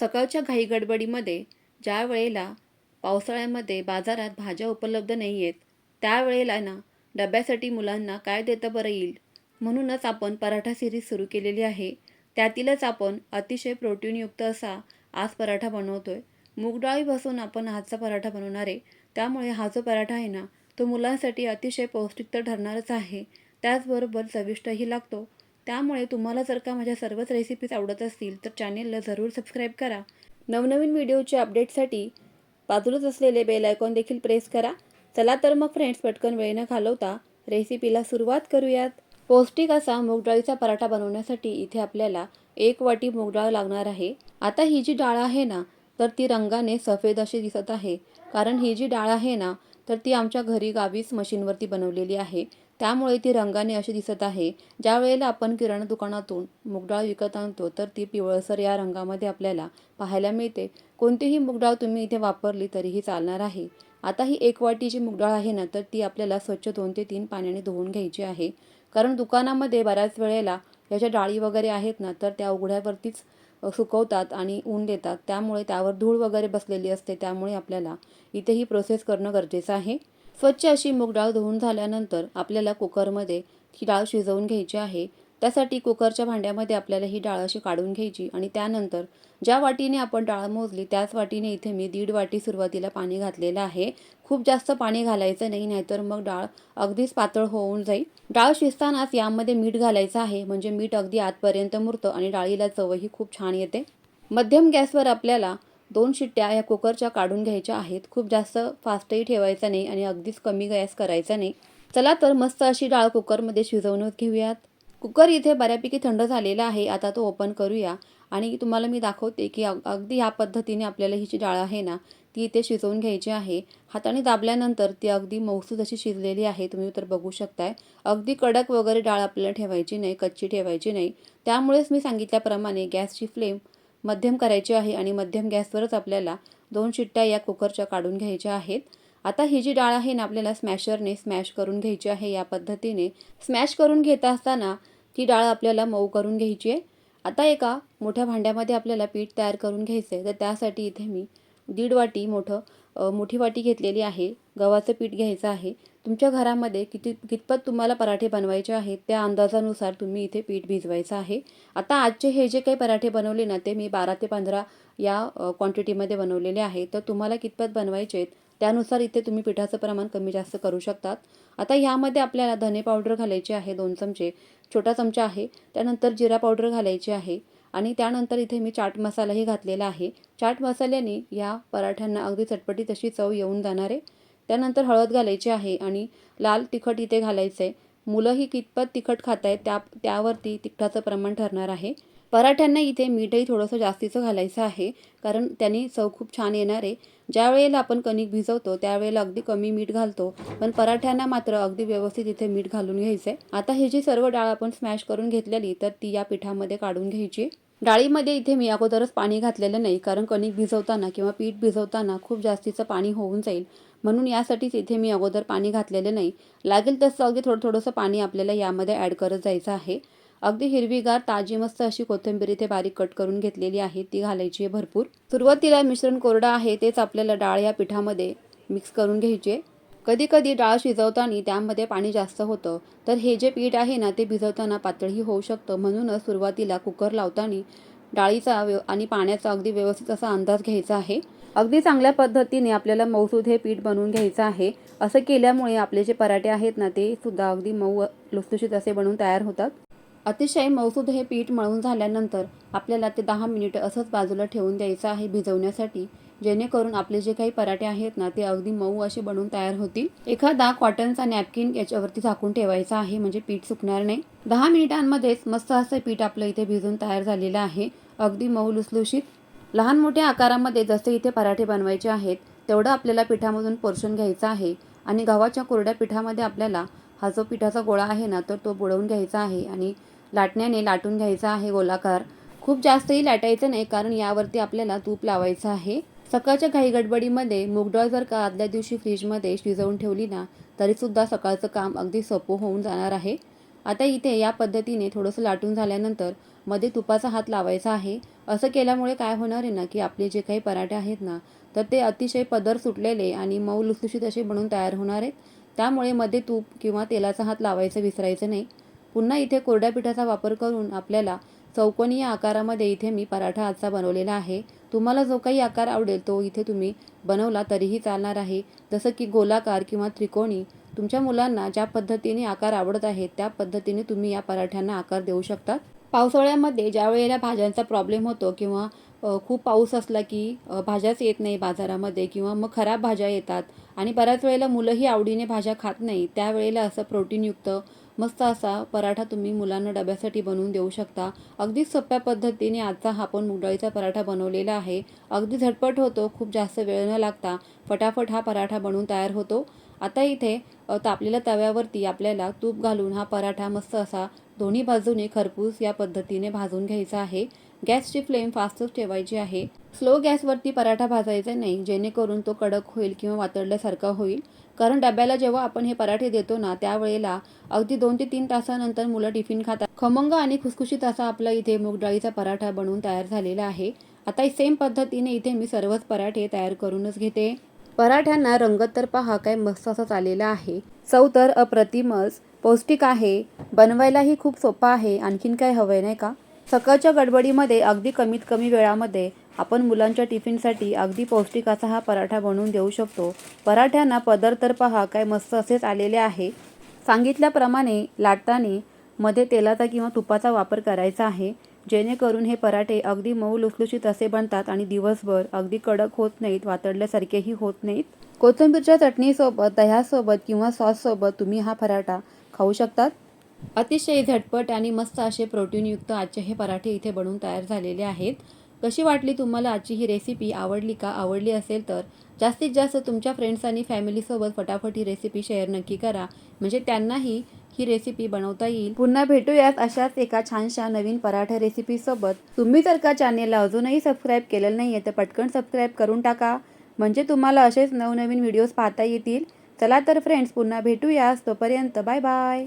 सकाळच्या घाई गडबडीमध्ये ज्या वेळेला पावसाळ्यामध्ये बाजारात भाज्या उपलब्ध नाही आहेत त्यावेळेला ना डब्यासाठी मुलांना काय देता बरं येईल? म्हणूनच आपण पराठा सिरीज सुरू केलेली आहे. त्यातीलच आपण अतिशय प्रोटीनयुक्त असा आज पराठा बनवतो आहे मूग बसून आपण आजचा पराठा बनवणार आहे. त्यामुळे हा जो पराठा आहे ना तो मुलांसाठी अतिशय पौष्टिक तर ठरणारच आहे. त्याचबरोबर चविष्टही लागतो. त्यामुळे तुम्हाला जर का माझ्या सर्वच रेसिपीज आवडत असतील तर चॅनेलला जरूर सबस्क्राईब करा. नवनवीन व्हिडिओच्या अपडेटसाठी बाजूलाच असलेले बेल आयकॉन देखील प्रेस करा. चला तर मग फ्रेंड्स पटकन वेळ न घालवता रेसिपीला सुरुवात करूयात. पौष्टिक असा मूगडाळीचा पराठा बनवण्यासाठी इथे आपल्याला एक वाटी मूगडाळ लागणार आहे. आता ही जी डाळ आहे ना तर ती रंगाने सफेद अशी दिसत आहे. कारण ही जी डाळ आहे ना तर ती आमच्या घरी गावीच मशीनवरती बनवलेली आहे. त्यामुळे ती रंगाने अशी दिसत आहे. ज्या वेळेला आपण किराणा दुकानातून मुगडाळ विकत आणतो तर ती पिवळसर या रंगामध्ये आपल्याला पाहायला मिळते. कोणतीही मुगडाळ तुम्ही इथे वापरली तरीही चालणार आहे. आता ही एक वाटी जी मुगडाळ आहे ना तर ती आपल्याला स्वच्छ दोन ते तीन पाण्याने धुवून घ्यायची आहे. कारण दुकानामध्ये बऱ्याच वेळेला याच्या डाळी वगैरे आहेत ना तर त्या उघड्यावरतीच सुकवतात आणि ऊन देतात. त्यामुळे त्यावर धूळ वगैरे बसलेली असते त्यामुळे आपल्याला इथे ही प्रोसेस करणं गरजेचं आहे. स्वच्छ अशी मूग डाळ धुवून झाल्यानंतर आपल्याला कुकरमध्ये ही डाळ शिजवून घ्यायची आहे. त्यासाठी कुकरच्या भांड्यामध्ये आपल्याला ही डाळ अशी काढून घ्यायची आणि त्यानंतर ज्या वाटीने आपण डाळ मोजली त्याच वाटीने इथे मी दीड वाटी सुरुवातीला पाणी घातलेलं आहे. खूप जास्त पाणी घालायचं नाही नाहीतर मग डाळ अगदीच पातळ होऊन जाईल. डाळ शिजतानाच यामध्ये मीठ घालायचं आहे म्हणजे मीठ अगदी आतपर्यंत मुरतं आणि डाळीला चवही खूप छान येते. मध्यम गॅसवर आपल्याला दोन शिट्ट्या या कुकरच्या काढून घ्यायच्या आहेत. खूप जास्त फास्टही ठेवायचा नाही आणि अगदीच कमी गॅस करायचा नाही. चला तर मस्त अशी डाळ कुकरमध्ये शिजवून घेऊयात. कुकर इथे बऱ्यापैकी थंड झालेला आहे. आता तो ओपन करूया. आणि तुम्हाला मी दाखवते की अग अगदी ह्या पद्धतीने आपल्याला ही जी डाळ आहे ना ती इथे शिजवून घ्यायची आहे. हाताने दाबल्यानंतर ती अगदी मौसूद अशी शिजलेली आहे. तुम्ही तर बघू शकताय. अगदी कडक वगैरे डाळ आपल्याला ठेवायची नाही कच्ची ठेवायची नाही. त्यामुळेच मी सांगितल्याप्रमाणे गॅसची फ्लेम मध्यम करायची आहे आणि मध्यम गॅसवरच आपल्याला दोन शिट्ट्या या कुकरच्या काढून घ्यायच्या आहेत. आता ही जी डाळ आहे ना आपल्याला स्मॅशरने स्मॅश करून घ्यायची आहे. या पद्धतीने स्मॅश करून घेत असताना ती डाळ आपल्याला मऊ करून घ्यायची आहे. आता एका मोठ्या भांड्यामध्ये आपल्याला पीठ तयार करून घ्यायचं आहे. तर त्यासाठी इथे मी दीड वाटी मोठं मोठी वाटी घेतलेली आहे. गव्हाचं पीठ घ्यायचं आहे. तुमच्या घरामध्ये किती कितपत तुम्हाला पराठे बनवायचे आहेत त्या अंदाजानुसार तुम्ही इथे पीठ भिजवायचं आहे. आता आजचे हे जे काही पराठे बनवले ना ते मी बारा ते पंधरा या क्वांटिटीमध्ये बनवलेले आहे. तर तुम्हाला कितपत बनवायचे आहेत त्यानुसार इथे तुम्ही पिठाचं प्रमाण कमी जास्त करू शकतात. आता ह्यामध्ये आपल्याला धने पावडर घालायचे आहे दोन चमचे छोटा चमचा आहे. त्यानंतर जिरा पावडर घालायची आहे. आणि त्यानंतर इथे मी चाट मसालाही घातलेला आहे. चाट मसाल्याने या पराठ्यांना अगदी चटपटी तशी चव येऊन जाणार आहे. त्यानंतर हळद घालायची आहे आणि लाल तिखट इथे घालायचं आहे मुलंही कितपत तिखट खात आहेत त्या त्यावरती तिखटाचं प्रमाण ठरणार आहे. पराठ्यांना इथे मीठही थोडंसं जास्तीचं घालायचं आहे कारण त्यांनी चव खूप छान येणार आहे. ज्या वेळेला आपण कणिक भिजवतो त्यावेळेला अगदी कमी मीठ घालतो पण पराठ्यांना मात्र अगदी व्यवस्थित इथे मीठ घालून घ्यायचं आहे आता ही जी सर्व डाळ आपण स्मॅश करून घेतलेली तर ती या पिठामध्ये काढून घ्यायची. डाळीमध्ये इथे मी अगोदरच पाणी घातलेलं नाही कारण कणिक भिजवताना किंवा पीठ भिजवताना खूप जास्तीचं पाणी होऊन जाईल. म्हणून यासाठीच इथे मी अगोदर पाणी घातलेलं नाही. लागेल तसं अगदी थोडं थोडंसं पाणी आपल्याला यामध्ये ॲड करत जायचं आहे. अगदी हिरवीगार ताजी मस्त अशी कोथिंबीर इथे बारीक कट करून घेतलेली आहे. ती घालायची आहे भरपूर. सुरुवातीला मिश्रण कोरडं आहे तेच आपल्याला डाळ या पिठामध्ये मिक्स करून घ्यायची. आहे कधी कधी डाळ शिजवताना त्यामध्ये पाणी जास्त होतं. तर हे जे पीठ आहे ना ते भिजवताना पातळही होऊ शकतं. म्हणूनच सुरुवातीला कुकर लावताना डाळीचा व्यव आणि पाण्याचा अगदी व्यवस्थित असा अंदाज घ्यायचा आहे. अगदी चांगल्या पद्धतीने आपल्याला मऊसूद हे पीठ बनवून घ्यायचं आहे. असं केल्यामुळे आपले जे पराठे आहेत ना ते सुद्धा अगदी मऊ लुसलुशीत असे बनवून तयार होतात. अतिशय मऊसूद हे पीठ मळून झाल्यानंतर आपल्याला ते दहा मिनिटं असंच बाजूला ठेवून द्यायचं आहे भिजवण्यासाठी. जेणेकरून आपले जे काही पराठे आहेत ना ते अगदी मऊ असे बनवून तयार होतील. एखादा कॉटनचा नॅपकिन याच्यावरती झाकून ठेवायचा आहे म्हणजे पीठ सुकणार नाही. दहा मिनिटांमध्येच मस्त असं पीठ आपलं इथे भिजून तयार झालेलं आहे. अगदी मऊ लुसलुशीत लहान मोठ्या आकारामध्ये जसे इथे पराठे बनवायचे आहेत तेवढं आपल्याला पिठामधून पोर्शन घ्यायचं आहे आणि गव्हाच्या कोरड्या पिठामध्ये आपल्याला हा जो पिठाचा गोळा आहे ना तर तो बुडवून घ्यायचा आहे आणि लाटण्याने लाटून घ्यायचा आहे गोलाकार. खूप जास्तही लाटायचं नाही कारण यावरती आपल्याला तूप लावायचं आहे. सकाळच्या घाई गडबडीमध्ये मूगडाळ जर का आदल्या दिवशी फ्रीजमध्ये शिजवून ठेवली ना तरीसुद्धा सकाळचं काम अगदी सोपं होऊन जाणार आहे. आता इथे या पद्धतीने थोडंसं लाटून झाल्यानंतरमध्ये तुपाचा हात लावायचा आहे. असं केल्यामुळे काय होणार आहे ना की आपले जे काही पराठे आहेत ना तर ते अतिशय पदर सुटलेले आणि मऊ लुसलुशीत असे बनून तयार होणार आहेत. त्यामुळे मध्ये तूप किंवा तेलाचा हात लावायचं विसरायचं नाही. पुन्हा इथे कोरड्या पिठाचा वापर करून आपल्याला चौकोनी या आकारामध्ये इथे मी पराठा आजचा बनवलेला आहे. तुम्हाला जो काही आकार आवडेल तो इथे तुम्ही बनवला तरीही चालणार आहे. जसं की गोलाकार किंवा त्रिकोणी तुमच्या मुलांना ज्या पद्धतीने आकार आवडत आहेत त्या पद्धतीने तुम्ही या पराठ्यांना आकार देऊ शकतात पावसाळ्यामध्ये ज्या वेळेला भाज्यांचा प्रॉब्लेम होतो किंवा खूप पाऊस असला की भाज्याच येत नाही बाजारामध्ये किंवा मग खराब भाज्या येतात आणि बऱ्याच वेळेला मुलंही आवडीने भाज्या खात नाही त्यावेळेला असं प्रोटीनयुक्त मस्त असा पराठा तुम्ही मुलांना डब्यासाठी बनवून देऊ शकता. अगदी सोप्या पद्धतीने आजचा हा पण मुगडाळीचा पराठा बनवलेला आहे. अगदी झटपट होतो खूप जास्त वेळ न लागता फटाफट हा पराठा बनवून तयार होतो. आता इथे तापलेल्या तव्यावरती आपल्याला तूप घालून हा पराठा मस्त असा दोन्ही बाजूने खरपूस या पद्धतीने भाजून घ्यायचा आहे. गॅसची फ्लेम फास्टच ठेवायची आहे. स्लो गॅसवरती पराठा भाजायचा नाही जेणेकरून तो कडक होईल किंवा वातडल्यासारखा होईल. कारण डब्याला जेव्हा आपण हे पराठे देतो ना त्यावेळेला अगदी दोन ते तीन तासानंतर मुलं टिफिन खातात. खमंग आणि खुसखुशीत असा आपला इथे मूगडाळीचा पराठा बनवून तयार झालेला आहे. आता सेम पद्धतीने इथे मी सर्वच पराठे तयार करूनच घेते. पराठ्यांना रंग तर पहा काय मस्त असा आलेला आहे. चव तर अप्रतिमच. पौष्टिक आहे. बनवायलाही खूप सोपा आहे. आणखीन काय हवंय नाही का? सकाळच्या गडबडीमध्ये अगदी कमीत कमी वेळामध्ये आपण मुलांच्या टिफिनसाठी अगदी पौष्टिक असा हा पराठा बनवून देऊ शकतो. पराठ्यांना पदर तर पहा काय मस्त असेच आलेले आहे. सांगितल्याप्रमाणे लाटताना मध्ये तेलाचा किंवा तुपाचा वापर करायचा आहे. जेणेकरून हे पराठे अगदी मऊ लुसलुशीत असे बनतात आणि दिवसभर अगदी कडक होत नाहीत वातडल्यासारखेही होत नाहीत. कोथिंबीरच्या चटणीसोबत दह्यासोबत किंवा सॉससोबत तुम्ही हा पराठा खाऊ शकतात. अतिशय झटपट आणि मस्त असे प्रोटीनयुक्त आजचे हे पराठे इथे बनवून तयार झालेले आहेत. कशी वाटली तुम्हाला आजची ही रेसिपी आवडली का? आवडली असेल तर जास्तीत जास्त तुमच्या फ्रेंड्स आणि फॅमिलीसोबत फटाफट ही रेसिपी शेअर नक्की करा. म्हणजे त्यांनाही ही रेसिपी बनवता येईल. पुन्हा भेटूयात अशाच एका छानशा नवीन पराठा रेसिपीसोबत तुम्ही जर का चॅनेलला अजूनही सबस्क्राईब केलेलं नाही आहे तर पटकन सबस्क्राईब करून टाका. म्हणजे तुम्हाला असेच नवनवीन व्हिडिओज पाहता येतील. चला तर फ्रेंड्स पुन्हा भेटूयास तोपर्यंत बाय बाय